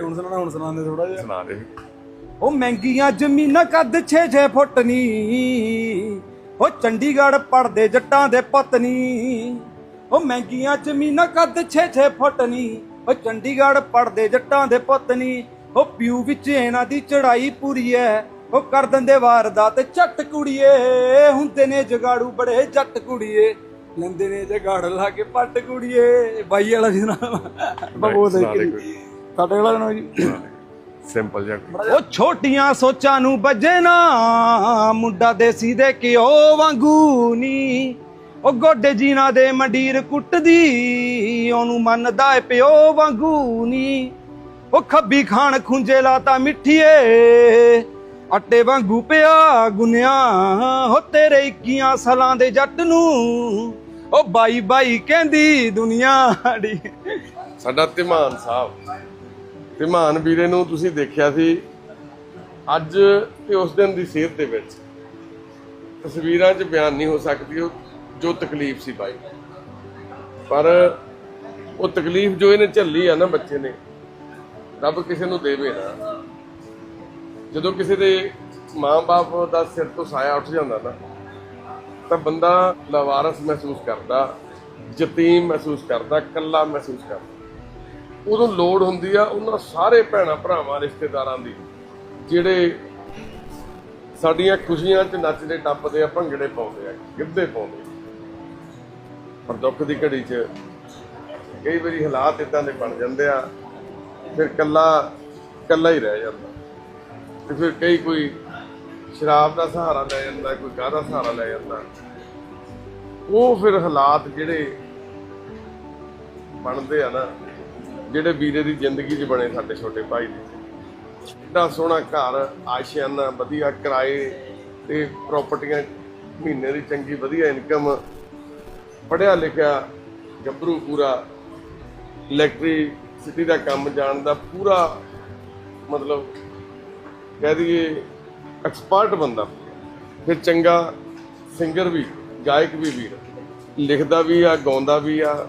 ਤੇ ਹੁਣ ਸੁਣਾਣਾ ਹੁਣ ਸੁਣਾਉਂਦੇ ਥੋੜਾ ਜਿਹਾ। ਸੁਣਾ ਦੇ ਉਹ ਮਹਿੰਗੀਆਂ ਜ਼ਮੀਨਾਂ ਕੱਦ 6-6 ਫੁੱਟ ਨੀ। ਉਹ ਚੰਡੀਗੜ੍ਹ ਪੜਦੇ ਜੱਟਾਂ ਦੇ ਪਤਨੀ ਉਹ ਮਹਿੰਗੀਆਂ ਜ਼ਮੀਨਾਂ ਕੱਦ 6-6 ਫੁੱਟ ਨੀ। ਉਹ ਚੰਡੀਗੜ੍ਹ ਪੜਦੇ ਜੱਟਾਂ ਦੇ ਪਤਨੀ ਉਹ ਪਿਊ ਵਿੱਚ ਇਹਨਾਂ ਦੀ ਚੜਾਈ ਪੂਰੀ ਐ। ਉਹ ਕਰ ਦਿੰਦੇ ਵਾਰਦਾਤ ਝੱਟ ਕੁੜੀਏ। ਹੁੰਦੇ ਨੇ ਜਗਾੜੂ ਬੜੇ ਜੱਟ ਕੁੜੀਏ। ਲੈਂਦੇ ਨੇ ਜਗਾੜ ਲਾ ਕੇ ਪੱਟ ਕੁੜੀਏ। ਬਾਈ ਵਾਲਾ ਜੀ ਨਾ ਬਹੁਤ ਸੁਣਾ ਸਾਡੇ ਵਾਲਾ ਨਾ ਜੀ। ਸਿੰਪਲ ਜਿਹਾ। ਉਹ ਛੋਟੀਆਂ ਸੋਚਾਂ ਨੂੰ ਵੱਜੇ ਨਾ ਮੁੰਡਾ ਦੇਸੀ ਦੇ ਕਿਓ ਵਾਂਗੂ ਨੀ। ਉਹ ਗੋਡੇ ਜੀਨਾ ਦੇ ਮੰਡੀਰ ਕੁੱਟਦੀ ਉਹਨੂੰ ਮੰਨਦਾ ਏ ਪਿਓ ਵਾਂਗੂ ਨੀ। ਉਹ ਖੱਬੀ ਖਾਣ ਖੁੰਝੇ ਲਾਤਾ ਮਿੱਠੀਏ ਆਟੇ ਵਾਂਗੂ ਪਿਆ ਗੁੰਨਿਆ। ਹੋ ਤੇਰੇ 21 ਸਾਲਾਂ ਦੇ ਜੱਟ ਨੂੰ ਉਹ ਬਾਈ ਬਾਈ ਕਹਿੰਦੀ ਦੁਨੀਆ ਸਾਡਾ ਧਿਮਾਨ ਸਾਹਿਬ। ਧਿਮਾਨ ਵੀਰੇ ਨੂੰ ਤੁਸੀਂ ਦੇਖਿਆ ਸੀ ਅੱਜ ਤੇ ਉਸ ਦਿਨ ਦੀ ਸਿਹਤ ਦੇ ਵਿੱਚ। ਤਸਵੀਰਾਂ 'ਚ ਬਿਆਨ ਨਹੀਂ ਹੋ ਸਕਦੀ, ਉਹ ਜੋ ਤਕਲੀਫ ਸੀ ਬਾਈ ਪਰ ਉਹ ਤਕਲੀਫ ਜੋ ਇਹਨੇ ਝੱਲੀ ਆ ਨਾ ਬੱਚੇ ਨੇ, ਰੱਬ ਕਿਸੇ ਨੂੰ ਦੇਵੇ ਨਾ। ਜਦੋਂ ਕਿਸੇ ਦੇ ਮਾਂ-ਬਾਪ ਦਾ ਸਿਰ ਤੋਂ ਸਾਇਆ ਉੱਠ ਜਾਂਦਾ ਨਾ, ਤਾਂ ਬੰਦਾ ਲਵਾਰਸ ਮਹਿਸੂਸ ਕਰਦਾ, ਯਤੀਮ ਮਹਿਸੂਸ ਕਰਦਾ ਇਕੱਲਾ ਮਹਿਸੂਸ ਕਰਦਾ। ਉਦੋਂ ਲੋੜ ਹੁੰਦੀ ਆ ਉਹਨਾਂ ਸਾਰੇ ਭੈਣਾ ਭਰਾਵਾਂ, ਰਿਸ਼ਤੇਦਾਰਾਂ ਦੀ, ਜਿਹੜੇ ਸਾਡੀਆਂ ਖੁਸ਼ੀਆਂ 'ਚ ਨੱਚਦੇ, ਟੱਪਦੇ ਆ, ਭੰਗੜੇ ਪਾਉਂਦੇ ਆ, ਗਿੱਧੇ ਪਾਉਂਦੇ ਪਰ ਦੁੱਖ ਦੀ ਘੜੀ 'ਚ ਕਈ ਵਾਰੀ ਹਾਲਾਤ ਇਦਾਂ ਦੇ ਬਣ ਜਾਂਦੇ ਆ, ਫਿਰ ਕੱਲਾ ਕੱਲਾ ਹੀ ਰਹਿ ਜਾਂਦਾ। ਤੇ ਫਿਰ ਕਈ ਕੋਈ ਸ਼ਰਾਬ ਦਾ ਸਹਾਰਾ ਲੈ ਜਾਂਦਾ, ਕੋਈ ਕਾਹ ਦਾ ਸਹਾਰਾ ਲੈ ਜਾਂਦਾ। ਉਹ ਫਿਰ ਹਾਲਾਤ ਜਿਹੜੇ ਬਣਦੇ ਆ ਨਾ ਜਿਹੜੇ ਵੀਰੇ ਦੀ ਜ਼ਿੰਦਗੀ 'ਚ ਬਣੇ ਸਾਡੇ ਛੋਟੇ ਭਾਈ ਦੇ ਏਡਾ ਸੋਹਣਾ ਘਰ, ਆਸ਼ਿਆਨਾ, ਵਧੀਆ ਕਿਰਾਏ ਤੇ ਪ੍ਰਾਪਰਟੀਆਂ ਮਹੀਨੇ ਦੀ ਚੰਗੀ ਵਧੀਆ ਇਨਕਮ ਪੜਿਆ ਲਿਖਿਆ, ਗੱਭਰੂ ਪੂਰਾ ਇਲੈਕਟ੍ਰੀਸਿਟੀ ਦਾ ਕੰਮ ਜਾਣਦਾ ਪੂਰਾ ਮਤਲਬ ਕਹਿ ਦਈਏ ਐਕਸਪਰਟ ਬੰਦਾ। ਫਿਰ ਚੰਗਾ ਸਿੰਗਰ ਵੀ, ਗਾਇਕ ਵੀ ਵੀਰ। ਲਿਖਦਾ ਵੀ ਆ, ਗਾਉਂਦਾ ਵੀ ਆ,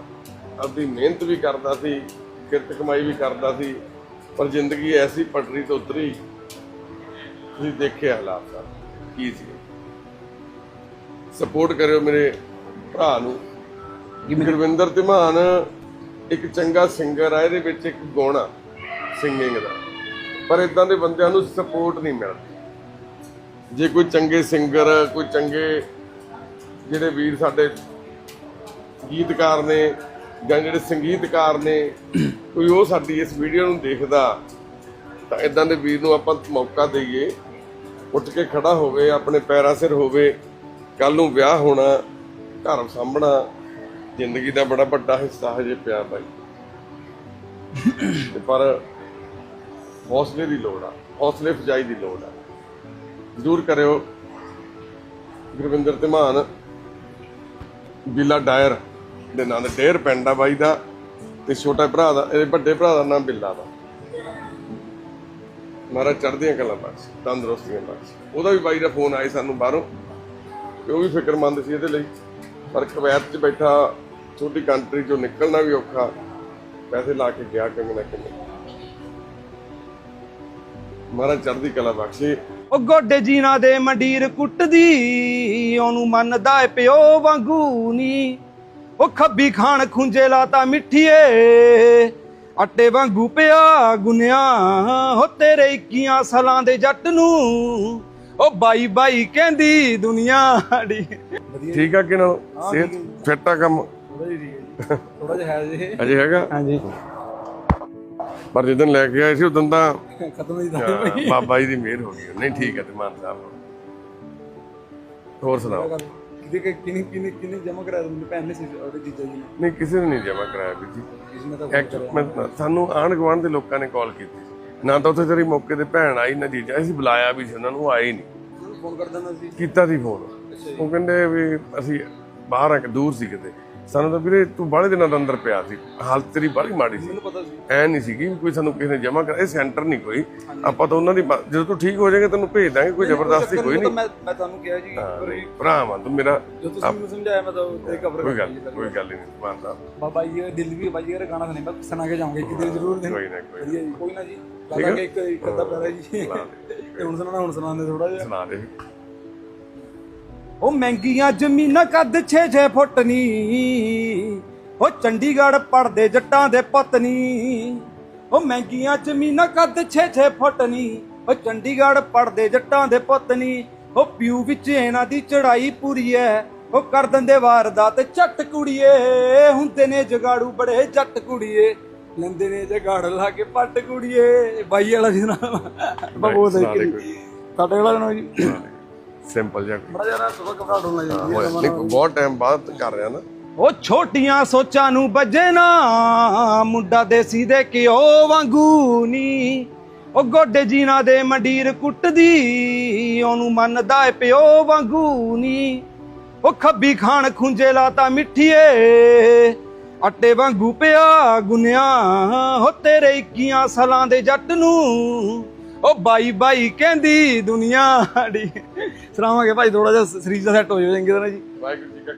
ਆਪਦੀ ਮਿਹਨਤ ਵੀ ਕਰਦਾ ਸੀ। ਕਿਰਤ ਕਮਾਈ ਵੀ ਕਰਦਾ ਸੀ ਪਰ ਜ਼ਿੰਦਗੀ ਐਸੀ ਪਟਰੀ ਤੋਂ ਉਤਰੀ ਤੁਸੀਂ ਦੇਖਿਆ ਹਾਲਾਤ ਦਾ ਕੀ ਸੀ? ਸਪੋਰਟ ਕਰਿਓ ਮੇਰੇ ਭਰਾ ਨੂੰ। ਗੁਰਵਿੰਦਰ ਧਿਮਾਨ ਇੱਕ ਚੰਗਾ ਸਿੰਗਰ ਆ ਇਹਦੇ ਵਿੱਚ ਇੱਕ ਗੁਣ ਆ ਸਿੰਗਿੰਗ ਦਾ। ਪਰ ਇਦਾਂ ਦੇ ਬੰਦਿਆਂ ਨੂੰ ਸਪੋਰਟ ਨਹੀਂ ਮਿਲਦੀ। ਜੇ ਕੋਈ ਚੰਗੇ ਸਿੰਗਰ ਕੋਈ ਚੰਗੇ ਜਿਹੜੇ ਵੀਰ ਸਾਡੇ ਗੀਤਕਾਰ ਨੇ ਜਾਂ ਜਿਹੜੇ ਸੰਗੀਤਕਾਰ ਨੇ, ਕੋਈ ਉਹ ਸਾਡੀ ਇਸ ਵੀਡੀਓ ਨੂੰ ਦੇਖਦਾ, ਤਾਂ ਇਦਾਂ ਦੇ ਵੀਰ ਨੂੰ ਆਪਾਂ ਮੌਕਾ ਦਈਏ, ਉੱਠ ਕੇ ਖੜਾ ਹੋਵੇ, ਆਪਣੇ ਪੈਰਾਂ ਸਿਰ ਹੋਵੇ ਕੱਲ ਨੂੰ ਵਿਆਹ ਹੋਣਾ, ਘਰ ਸਾਂਭਣਾ, ਜ਼ਿੰਦਗੀ ਦਾ ਬੜਾ ਵੱਡਾ ਹਿੱਸਾ ਹਜੇ ਪਿਆ ਬਾਈ ਪਰ ਹੌਸਲੇ ਦੀ ਲੋੜ ਆ, ਹੌਸਲੇ ਫਜਾਈ ਦੀ ਲੋੜ ਆ। ਜ਼ਰੂਰ ਕਰਿਓ। ਗੁਰਵਿੰਦਰ ਧਮਾਨ, ਬਿੱਲਾ ਡਾਇਰ। ਦੇ ਨਾਂ ਦੇ ਡੇਰ ਪਿੰਡ ਆ ਬਾਈ ਦਾ ਤੇ ਛੋਟਾ ਭਰਾ ਦਾ, ਇਹ ਵੱਡੇ ਭਰਾ ਦਾ ਨਾਮ ਬਿੱਲਾ ਦਾ ਮਹਾਰਾਜ ਚੜ੍ਹਦੀਆਂ ਕਲਾਂ ਬਖਸ਼ ਤੰਦਰੁਸਤੀਆਂ ਬਖਸ਼ ਉਹਦਾ ਵੀ ਬਾਈ ਦਾ ਫੋਨ ਆਇਆ ਸਾਨੂੰ ਬਾਹਰੋਂ, ਤੇ ਉਹ ਵੀ ਫਿਕਰਮੰਦ ਸੀ ਇਹਦੇ ਲਈ। ਪਰ ਕਵੈਤ 'ਚ ਬੈਠਾ, ਛੋਟੀ ਕੰਟਰੀ 'ਚੋਂ ਨਿਕਲਣਾ ਵੀ ਔਖਾ, ਪੈਸੇ ਲਾ ਕੇ ਗਿਆ ਕਿਵੇਂ ਨਾ ਕਿਵੇਂ। ਮਹਾਰਾਜ ਚੜ੍ਹਦੀ ਕਲਾ ਬਖਸ਼ੇ। ਉਹ ਗੋਡੇ ਜੀਨਾ ਦੇ ਮੰਡੀਰ ਕੁੱਟਦੀ, ਉਹਨੂੰ ਮੰਨਦਾ ਏ ਪਿਓ ਵਾਂਗੂ ਨੀ। ਉਹ ਖੱਬੀ ਖਾਣ ਖੁੰਝੇ ਲਾਤਾ ਮਿੱਠੀਏ। ਆਟੇ ਵਾਂਗੂ ਪਿਆ ਗੁੰਨਿਆ ਹੋ ਤੇਰੇ 21 ਸਾਲਾਂ ਦੇ ਜੱਟ ਨੂੰ। ਉਹ ਬਾਈ ਬਾਈ ਕਹਿੰਦੀ ਦੁਨੀਆ ਡੀ ਠੀਕ ਆ ਕਿ ਨਾਲ ਸਿਹਤ ਫਿੱਟ ਆ ਕੰਮ? ਥੋੜਾ ਜਿਹਾ ਹੈ ਜੀ। ਅਜੇ ਹੈਗਾ? ਹਾਂਜੀ। ਪਰ ਜਦੋਂ ਲੈ ਕੇ ਆਏ ਸੀ ਉਦੋਂ ਤਾਂ ਖਤਮ ਹੀ ਹਾਂ, ਬਾਬਾ ਜੀ ਦੀ ਮਿਹਰ ਹੋ ਗਈ। ਨਹੀਂ ਠੀਕ ਹੈ ਤੇ ਮਾਨ ਸਾਹਿਬ। ਹੋਰ ਸੁਣਾਓ? ਕਿਹਨੇ ਕਿਹਨੇ ਕਿਹਨੇ ਕਿਹਨੇ ਜਮਾ ਕਰਾਇਆ ਮੈਨੂੰ ਭੈਣ ਨੇ ਸੀ ਉਹਦੇ ਜੀਜਾ ਜੀ ਨੇ? ਨਹੀਂ ਕਿਸੇ ਨੇ ਨਹੀਂ ਜਮਾ ਕਰਾਇਆ ਵੀਰ ਜੀ। ਕਿਸੇ ਨੇ ਤਾਂ ਐਕਚ- ਮੈਂ- ਸਾਨੂੰ ਆਂਢ ਗੁਆਂਢ ਦੇ ਲੋਕਾਂ ਨੇ ਕਾਲ ਕੀਤੀ ਸੀ। ਨਾ ਤਾਂ ਉੱਥੇ ਤੇਰੀ ਮੌਕੇ ਤੇ ਭੈਣ ਆਈ ਨਾ ਜੀਜਾ। ਅਸੀਂ ਬੁਲਾਇਆ ਵੀ ਸੀ ਉਹਨਾਂ ਨੂੰ ਉਹ ਆਏ ਨਹੀਂ। ਫੋਨ ਕਰ ਦਿੰਦਾ ਸੀ? ਕੀਤਾ ਸੀ ਫੋਨ। ਉਹ ਕਹਿੰਦੇ ਵੀ ਅਸੀਂ ਬਾਹਰ ਆ ਕਿ ਦੂਰ ਸੀ ਕਿਤੇ। ਸਾਨੂੰ ਤਾਂ ਵੀਰੇ ਤੂੰ ਬਾਹਲੇ ਦਿਨਾਂ ਦਾ ਅੰਦਰ ਪਿਆ ਸੀ। ਹਾਲਤ ਤੇਰੀ ਬਾਹਲੀ ਮਾੜੀ ਸੀ। ਮੈਨੂੰ ਪਤਾ ਸੀ। ਐ ਨਹੀਂ ਸੀਗੀ ਵੀ ਕੋਈ ਸਾਨੂੰ ਕਿਸੇ ਨੇ ਜਮਾ ਕਰ ਇਹ ਸੈਂਟਰ ਨਹੀਂ ਕੋਈ। ਆਪਾਂ ਤਾਂ ਉਹਨਾਂ ਦੀ ਬਾ- ਜਦੋਂ ਤੂੰ ਠੀਕ ਹੋ ਜਾਏਗਾ ਤੈਨੂੰ ਭੇਜ ਦਾਂਗੇ ਕੋਈ ਜ਼ਬਰਦਸਤੀ ਕੋਈ ਨਹੀਂ। ਮੈਂ ਮੈਂ ਤੁਹਾਨੂੰ ਕਿਹਾ ਜੀ ਪਰ ਇਹ- ਭਰਾ ਵਾਂ ਤੂੰ ਮੇਰਾ ਜੋ ਤੁਸੀਂ ਮੈਨੂੰ ਸਮਝਾਇਆ ਮੈਂ ਤਾਂ ਤੇ ਕਬਰ ਕੋਈ ਗੱਲ ਕੋਈ ਗੱਲ ਨਹੀਂ ਮਾਨ ਸਾਹਿਬ ਬਾਬਾ ਜੀ ਇਹ ਦਿਲ ਵੀ ਬਾਬਾ ਜੀ ਇਹ ਗਾਣਾ ਸੁਣੇ ਮੈਂ ਸੁਣਾ ਕੇ ਜਾਵਾਂਗੇ ਕਿਤੇ ਜ਼ਰੂਰ ਦਿਨ ਕੋਈ ਨਾ ਕੋਈ ਵਧੀਆ ਜੀ ਕੋਈ ਨਾ ਜੀ। ਲਾਵਾਂਗੇ ਇੱਕ ਇੱਕ ਅੱਧਾ ਪੈਰਾ ਜੀ। ਤੇ ਹੁਣ ਸੁਣਾਣਾ ਹੁਣ ਸੁਣਾਉਂਦੇ ਥੋੜਾ ਜਿਹਾ। ਸੁਣਾ ਦੇ। ਉਹ ਮਹਿੰਗੀਆਂ ਜ਼ਮੀਨਾਂ ਕੱਦ 6-6 ਫੁੱਟ ਨੀ। ਉਹ ਚੰਡੀਗੜ੍ਹ ਪੜਦੇ ਜੱਟਾਂ ਦੇ ਪਤਨੀ ਉਹ ਮਹਿੰਗੀਆਂ ਜ਼ਮੀਨਾਂ ਕੱਦ 6-6 ਫੁੱਟ ਨੀ। ਉਹ ਚੰਡੀਗੜ੍ਹ ਪੜਦੇ ਜੱਟਾਂ ਦੇ ਪਤਨੀ ਉਹ ਪਿਊ ਵਿੱਚ ਇਹਨਾਂ ਦੀ ਚੜਾਈ ਪੂਰੀ ਐ। ਉਹ ਕਰ ਦਿੰਦੇ ਵਾਰਦਾਤ ਝੱਟ ਕੁੜੀਏ। ਹੁੰਦੇ ਨੇ ਜਗਾੜੂ ਬੜੇ ਜੱਟ ਕੁੜੀਏ। ਲੈਂਦੇ ਨੇ ਜਗਾੜ ਲਾ ਕੇ ਪੱਟ ਕੁੜੀਏ। ਬਾਈ ਵਾਲਾ ਜੀ ਨਾ। ਬਾਬੂ ਦੇ ਸੁਣਾ ਦੇ ਕੇ ਕੋਈ। ਸਾਡੇ ਵਾਲਾ ਜੀ। ਸਿੰਪਲ ਜਿਹਾ। ਬੜਾ ਜ਼ਿਆਦਾ ਸੁਬਹ ਘਬਰਾਹਟ ਹੋਣ ਲੱਗ ਜਾਂਦੀ ਹੈ ਹੋਇਆ। ਨਹੀਂ ਬਹੁਤ ਟਾਈਮ ਬਾਅਦ ਕਰ ਰਿਹਾ ਨਾ। ਉਹ ਛੋਟੀਆਂ ਸੋਚਾਂ ਨੂੰ ਵੱਜੇ ਨਾ ਮੁੰਡਾ ਦੇਸੀ ਦੇ ਕਿਓ ਵਾਂਗੂ ਨੀ। ਉਹ ਗੋਡੇ ਜੀਨਾ ਦੇ ਮੰਡੀਰ ਕੁੱਟਦੀ ਉਹਨੂੰ ਮੰਨਦਾ ਏ ਪਿਓ ਵਾਂਗੂ ਨੀ। ਉਹ ਖੱਬੀ ਖਾਣ ਖੁੰਝੇ ਲਾਤਾ ਮਿੱਠੀਏ ਆਟੇ ਵਾਂਗੂ ਪਿਆ ਗੁੰਨਿਆ। ਹੋ ਤੇਰੇ 21 ਸਾਲਾਂ ਦੇ ਜੱਟ ਨੂੰ ਉਹ ਬਾਈ ਬਾਈ ਕਹਿੰਦੀ ਦੁਨੀਆ ਡੀ ਸਲਾਮਾਂਗੇ ਭਾਈ ਥੋੜਾ ਜਿਹਾ ਸਰੀਰ ਦਾ ਸੈੱਟ ਹੋ ਜਾਵੇ, ਚੰਗੀ ਤਰ੍ਹਾਂ ਜੀ। ਵਾਹਿਗੁਰੂ ਜੀ ਕਾ